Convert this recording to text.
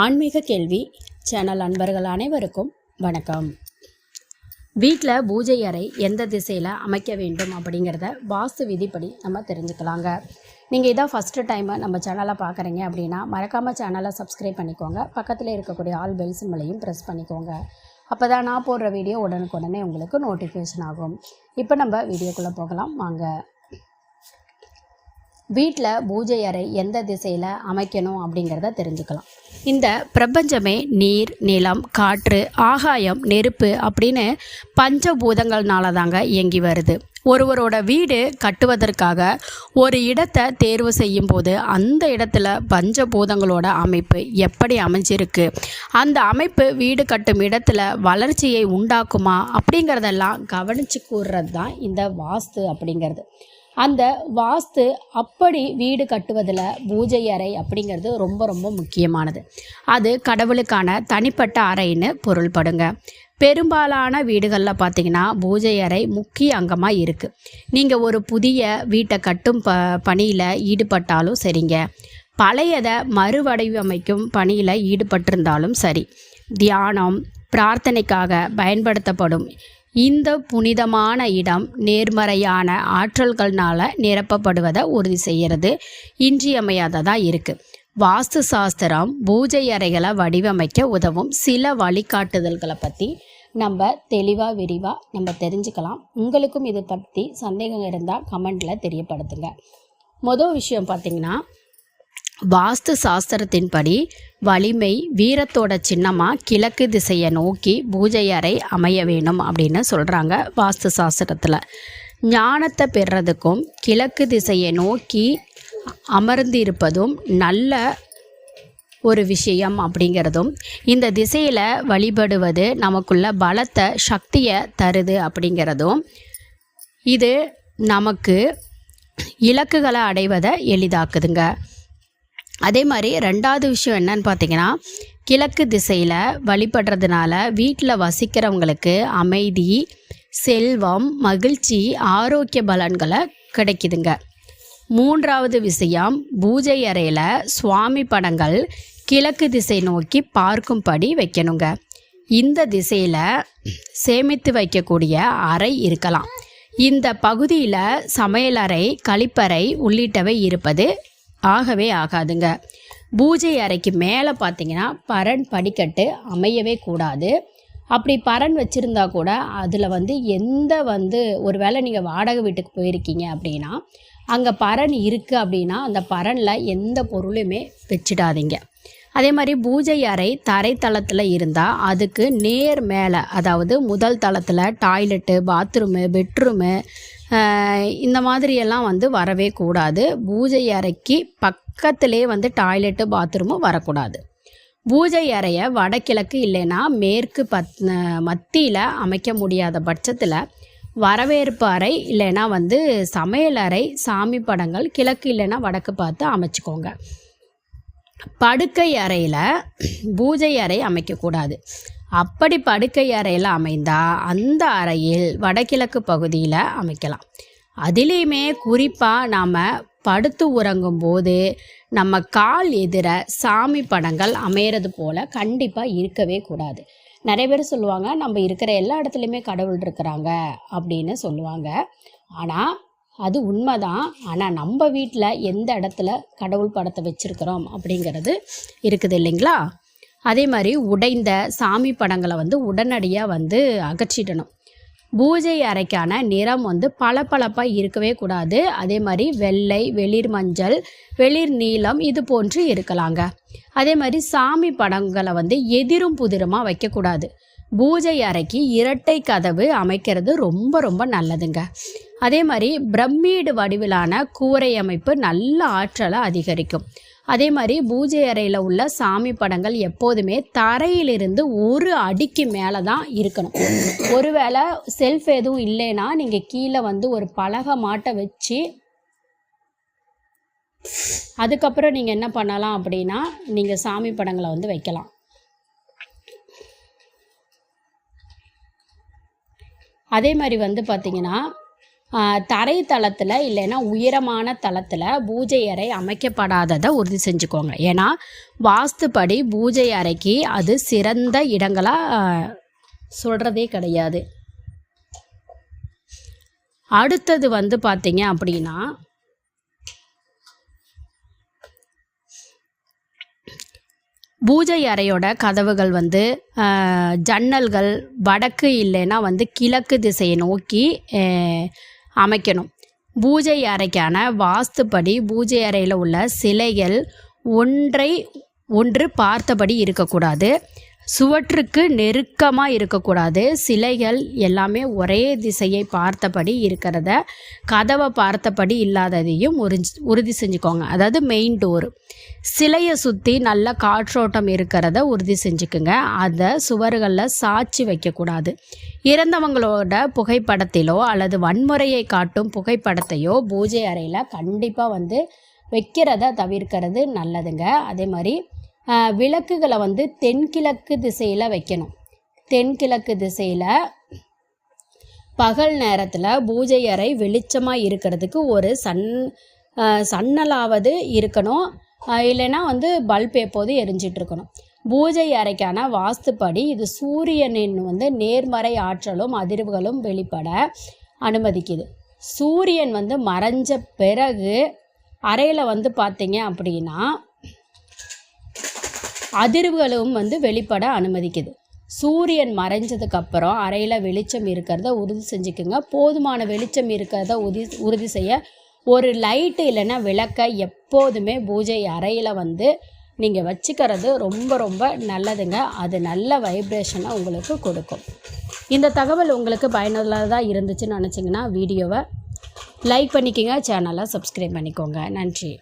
ஆன்மீக கேள்வி சேனல் அன்பர்கள் அனைவருக்கும் வணக்கம். வீட்டில் பூஜை அறை எந்த திசையில் அமைக்க வேண்டும் அப்படிங்கிறத வாஸ்து விதிப்படி நம்ம தெரிஞ்சுக்கலாங்க. நீங்கள் இதான் ஃபஸ்ட்டு டைமு நம்ம சேனலை பார்க்குறீங்க அப்படின்னா மறக்காமல் சேனலை சப்ஸ்கிரைப் பண்ணிக்கோங்க. பக்கத்தில் இருக்கக்கூடிய ஆல் பெல் சிம்மலையும் ப்ரெஸ் பண்ணிக்கோங்க. அப்போ தான் நான் போடுற வீடியோ உடனுக்குடனே உங்களுக்கு நோட்டிஃபிகேஷன் ஆகும். இப்போ நம்ம வீடியோக்குள்ளே போகலாம். வாங்க. வீட்டில் பூஜை அறை எந்த திசையில் அமைக்கணும் அப்படிங்கிறத தெரிஞ்சுக்கலாம். இந்த பிரபஞ்சமே நீர் நிலம் காற்று ஆகாயம் நெருப்பு அப்படின்னு பஞ்சபூதங்கள்னால தாங்க இயங்கி வருது. ஒருவரோட வீடு கட்டுவதற்காக ஒரு இடத்தை தேர்வு செய்யும் போது அந்த இடத்துல பஞ்சபூதங்களோட அமைப்பு எப்படி அமைஞ்சிருக்கு? அந்த அமைப்பு வீடு கட்டும் இடத்துல வளர்ச்சியை உண்டாக்குமா அப்படிங்கிறதெல்லாம் கவனித்து கூறுறது தான் இந்த வாஸ்து அப்படிங்கிறது. அந்த வாஸ்து அப்படி வீடு கட்டுவதில் பூஜை அறை அப்படிங்கிறது ரொம்ப ரொம்ப முக்கியமானது. அது கடவுளுக்கான தனிப்பட்ட அறைன்னு பொருள்படுங்க. பெரும்பாலான வீடுகளில் பார்த்தீங்கன்னா பூஜை அறை முக்கிய அங்கமாக இருக்குது நீங்கள் ஒரு புதிய வீட்டை கட்டும் ப பணியில் ஈடுபட்டாலும் சரிங்க. பழையதை மறுவடிவமைக்கும் பணியில் ஈடுபட்டிருந்தாலும் சரி. தியானம் பிரார்த்தனைக்காக பயன்படுத்தப்படும் இந்த புனிதமான இடம் நேர்மறையான ஆற்றல்கள்னால நிரப்பப்படுவதை உறுதி செய்கிறது. இன்றியமையாததாக இருக்குது வாஸ்து சாஸ்திரம் பூஜை அறைகளை வடிவமைக்க உதவும் சில வழிகாட்டுதல்களை பற்றி நம்ம தெளிவாக விரிவாக நம்ம தெரிஞ்சுக்கலாம். உங்களுக்கும் இது பற்றி சந்தேகம் இருந்தால் கமெண்டில் தெரியப்படுத்துங்க. மொதல் விஷயம் பார்த்திங்கன்னா வாஸ்து சாஸ்திரத்தின்படி வலிமை வீரத்தோட சின்னமாக கிழக்கு திசையை நோக்கி பூஜை அறை அமைய வேணும் அப்படின்னு சொல்கிறாங்க வாஸ்து சாஸ்திரத்தில் ஞானத்தை பெறுறதுக்கும் கிழக்கு திசையை நோக்கி அமர்ந்து இருப்பதும் நல்ல ஒரு விஷயம் அப்படிங்கிறதும் இந்த திசையில் வழிபடுவது நமக்குள்ள பலத்தை சக்தியை தருது அப்படிங்கிறதும் இது நமக்கு இலக்குகளை அடைவதை எளிதாக்குதுங்க. அதே மாதிரி ரெண்டாவது விஷயம் என்னன்னு பார்த்தீங்கன்னா கிழக்கு திசையில் வழிபடுறதுனால வீட்டில் வசிக்கிறவங்களுக்கு அமைதி செல்வம் மகிழ்ச்சி ஆரோக்கிய பலன்களை கிடைக்குதுங்க. மூன்றாவது விஷயம் பூஜை அறையில் சுவாமி படங்கள் கிழக்கு திசை நோக்கி பார்க்கும்படி வைக்கணுங்க. இந்த திசையில் சேமித்து வைக்கக்கூடிய அறை இருக்கலாம். இந்த பகுதியில் சமையலறை கழிப்பறை உள்ளிட்டவை இருப்பது ஆகவே ஆகாதுங்க. பூஜை அறைக்கு மேலே பார்த்தீங்கன்னா பரன் படிக்கட்டு அமையவே கூடாது. அப்படி பரன் வச்சுருந்தா கூட அதில் வந்து எந்த வந்து ஒரு வேளை நீங்கள் வாடகை வீட்டுக்கு போயிருக்கீங்க அப்படின்னா அங்கே பரன் இருக்குது அப்படின்னா அந்த பரனில் எந்த பொருளுமே வச்சிடாதீங்க. அதே மாதிரி பூஜை அறை தரைத்தளத்தில் இருந்தால் அதுக்கு நேர் மேலே அதாவது முதல் தளத்தில் டாய்லெட்டு பாத்ரூமு பெட்ரூமு இந்த மாதிரியெல்லாம் வந்து வரவே கூடாது. பூஜை அறைக்கு பக்கத்திலே வந்து டாய்லெட்டு பாத்ரூமும் வரக்கூடாது. பூஜை அறையை வடகிழக்கு இல்லைன்னா மேற்கு பத் மத்தியில் அமைக்க முடியாத பட்சத்தில் வரவேற்பு அறை இல்லைன்னா வந்து சமையல் அறை சாமி படங்கள் கிழக்கு இல்லைன்னா வடக்கு பார்த்து அமைச்சுக்கோங்க. படுக்கை அறையில் பூஜை அறை அமைக்கக்கூடாது. அப்படி படுக்கை அறையில் அமைந்தால் அந்த அறையில் வடகிழக்கு பகுதியில் அமைக்கலாம். அதிலையுமே குறிப்பாக நாம் படுத்து உறங்கும் போது நம்ம கால் எதிர சாமி படங்கள் அமையிறது போல் கண்டிப்பாக இருக்கவே கூடாது. நிறைய பேர் சொல்லுவாங்க நம்ம இருக்கிற எல்லா இடத்துலையுமே கடவுள் இருக்கிறாங்க அப்படின்னு சொல்லுவாங்க. ஆனால் அது உண்மைதான். ஆனால் நம்ம வீட்டில் எந்த இடத்துல கடவுள் படத்தை வச்சுருக்கிறோம் அப்படிங்கிறது இருக்குது இல்லைங்களா? அதே மாதிரி உடைந்த சாமி படங்களை வந்து உடனடியாக வந்து அகற்றிடணும். பூஜை அறைக்கான நிறம் வந்து பளபளப்பாக இருக்கவே கூடாது. அதே மாதிரி வெள்ளை வெளிர் மஞ்சள் வெளிர் நீலம் இது போன்று இருக்கலாங்க. அதே மாதிரி சாமி படங்களை வந்து எதிரும் புதிருமாக வைக்கக்கூடாது. பூஜை அறைக்கு இரட்டை கதவு அமைக்கிறது ரொம்ப ரொம்ப நல்லதுங்க. அதே மாதிரி பிரம்மீடு வடிவிலான கூரை அமைப்பு நல்ல ஆற்றலை அதிகரிக்கும். அதே மாதிரி பூஜை அறையில் உள்ள சாமி படங்கள் எப்போதுமே தரையிலிருந்து ஒரு அடிக்கு மேலே தான் இருக்கணும். ஒருவேளை செல்ஃப் எதுவும் இல்லைன்னா நீங்கள் கீழே வந்து ஒரு பலகை மாட்டை வச்சு அதுக்கப்புறம் நீங்கள் என்ன பண்ணலாம் அப்படின்னா நீங்கள் சாமி படங்களை வந்து வைக்கலாம். அதே மாதிரி வந்து பார்த்திங்கன்னா தரை தளத்தில் இல்லைன்னா உயரமான தளத்தில் பூஜை அறை அமைக்கப்படாததை உறுதி செஞ்சுக்கோங்க. ஏன்னா வாஸ்துப்படி பூஜை அறைக்கு அது சிறந்த இடங்களாக சொல்கிறதே கிடையாது. அடுத்தது வந்து பார்த்தீங்க அப்படின்னா பூஜை அறையோட கதவுகள் வந்து ஜன்னல்கள் வடக்கு இல்லைன்னா வந்து கிழக்கு திசையை நோக்கி அமைக்கணும். பூஜை அறைக்கான வாஸ்துப்படி பூஜை அறையில் உள்ள சிலைகள் ஒன்றை ஒன்று பார்த்தபடி இருக்கக்கூடாது. சுவற்றுக்கு நெருக்கமாக இருக்கக்கூடாது. சிலைகள் எல்லாமே ஒரே திசையை பார்த்தபடி இருக்கிறத கதவை பார்த்தபடி இல்லாததையும் உறுதி செஞ்சுக்கோங்க. அதாவது மெயின் டோர் சிலையை சுற்றி நல்ல காற்றோட்டம் இருக்கிறத உறுதி செஞ்சுக்குங்க. அதை சுவர்களில் சாட்சி வைக்கக்கூடாது. இறந்தவங்களோட புகைப்படத்திலோ அல்லது வன்முறையை காட்டும் புகைப்படத்தையோ பூஜை அறையில் கண்டிப்பாக வந்து வைக்கிறத தவிர்க்கிறது நல்லதுங்க. அதே மாதிரி விளக்குகளை வந்து தென்கிழக்கு திசையில் வைக்கணும். தென்கிழக்கு திசையில் பகல் நேரத்தில் பூஜை அறை வெளிச்சமாக இருக்கிறதுக்கு ஒரு சன் சன்னலாவது இருக்கணும். இல்லைன்னா வந்து பல்ப் எப்போதும் எரிஞ்சிட்ருக்கணும் பூஜை அறைக்கான வாஸ்துப்படி இது சூரியனின் வந்து நேர்மறை ஆற்றலும் அதிர்வுகளும் வெளிப்பட அனுமதிக்குது. சூரியன் வந்து மறைஞ்ச பிறகு அறையில் வந்து பார்த்தீங்க அப்படின்னா அதிர்வுகளும் வந்து வெளிப்பட அனுமதிக்குது. சூரியன் மறைஞ்சதுக்கப்புறம் அறையில் வெளிச்சம் இருக்கிறத உறுதி செஞ்சுக்குங்க. போதுமான வெளிச்சம் இருக்கிறத உறுதி உறுதி செய்ய ஒரு லைட்டு இல்லைன்னா விளக்க எப்போதுமே பூஜை அறையில் வந்து நீங்கள் வச்சுக்கிறது ரொம்ப ரொம்ப நல்லதுங்க. அது நல்ல வைப்ரேஷனை உங்களுக்கு கொடுக்கும். இந்த தகவல் உங்களுக்கு பயனுள்ளதாக இருந்துச்சுன்னு நினச்சிங்கன்னா வீடியோவை லைக் பண்ணிக்கோங்க சேனலை சப்ஸ்கிரைப் பண்ணிக்கோங்க. நன்றி.